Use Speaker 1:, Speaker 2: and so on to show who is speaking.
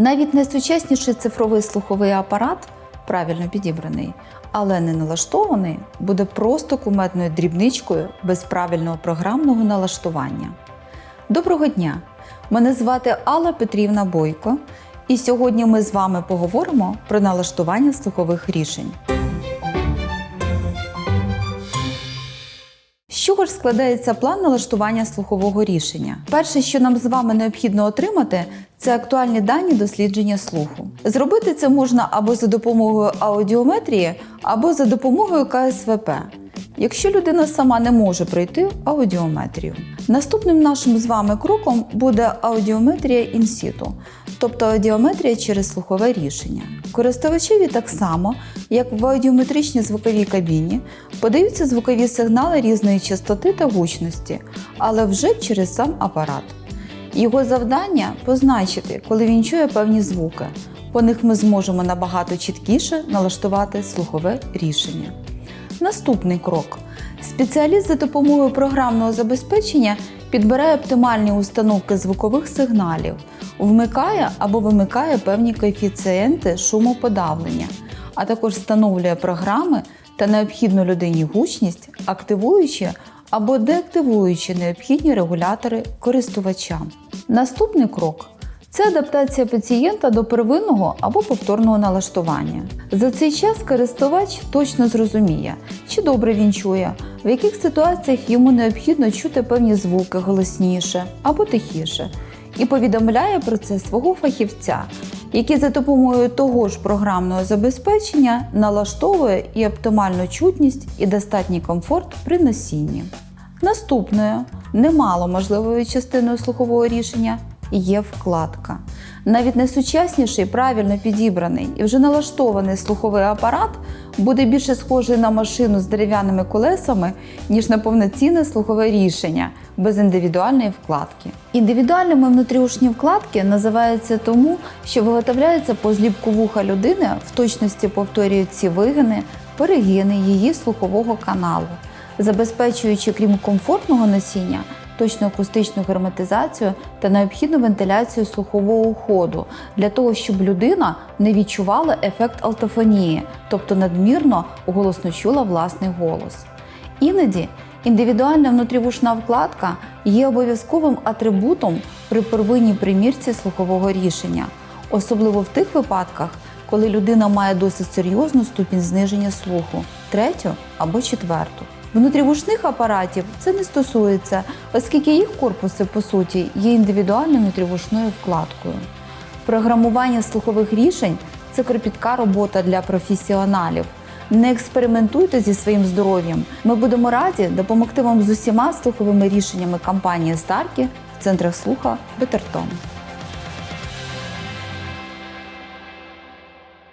Speaker 1: Навіть найсучасніший цифровий слуховий апарат, правильно підібраний, але не налаштований, буде просто кумедною дрібничкою без правильного програмного налаштування. Доброго дня! Мене звати Алла Петрівна Бойко, і сьогодні ми з вами поговоримо про налаштування слухових рішень. Чого ж складається план налаштування слухового рішення? Перше, що нам з вами необхідно отримати, це актуальні дані дослідження слуху. Зробити це можна або за допомогою аудіометрії, або за допомогою КСВП. Якщо людина сама не може пройти аудіометрію. Наступним нашим з вами кроком буде аудіометрія інсіту, тобто аудіометрія через слухове рішення. Користувачеві так само, як в аудіометричній звуковій кабіні, подаються звукові сигнали різної частоти та гучності, але вже через сам апарат. Його завдання позначити, коли він чує певні звуки. По них ми зможемо набагато чіткіше налаштувати слухове рішення. Наступний крок. Спеціаліст за допомогою програмного забезпечення підбирає оптимальні установки звукових сигналів, вмикає або вимикає певні коефіцієнти шумоподавлення, а також встановлює програми та необхідну людині гучність, активуючи або деактивуючи необхідні регулятори користувача. Наступний крок це адаптація пацієнта до первинного або повторного налаштування. За цей час користувач точно зрозуміє, чи добре він чує, в яких ситуаціях йому необхідно чути певні звуки голосніше або тихіше, і повідомляє про це свого фахівця, який за допомогою того ж програмного забезпечення налаштовує і оптимальну чутність, і достатній комфорт при носінні. Наступною, немало можливою частиною слухового рішення є вкладка. Навіть найсучасніший, правильно підібраний і вже налаштований слуховий апарат буде більше схожий на машину з дерев'яними колесами, ніж на повноцінне слухове рішення без індивідуальної вкладки. Індивідуальними внутрішні вкладки називаються тому, що виготовляються по зліпку вуха людини, в точності повторюють ці вигини, перегини її слухового каналу, забезпечуючи крім комфортного носіння точну акустичну герметизацію та необхідну вентиляцію слухового ходу для того, щоб людина не відчувала ефект алтофонії, тобто надмірно голосно чула власний голос. Іноді індивідуальна внутрівушна вкладка є обов'язковим атрибутом при первинній примірці слухового рішення, особливо в тих випадках, коли людина має досить серйозну ступінь зниження слуху, третю або четверту. Внутрівушних апаратів це не стосується, оскільки їх корпуси, по суті, є індивідуальною внутрівушною вкладкою. Програмування слухових рішень це кропітка робота для професіоналів. Не експериментуйте зі своїм здоров'ям. Ми будемо раді допомогти вам з усіма слуховими рішеннями компанії Старкі в центрах слуха Бетертон.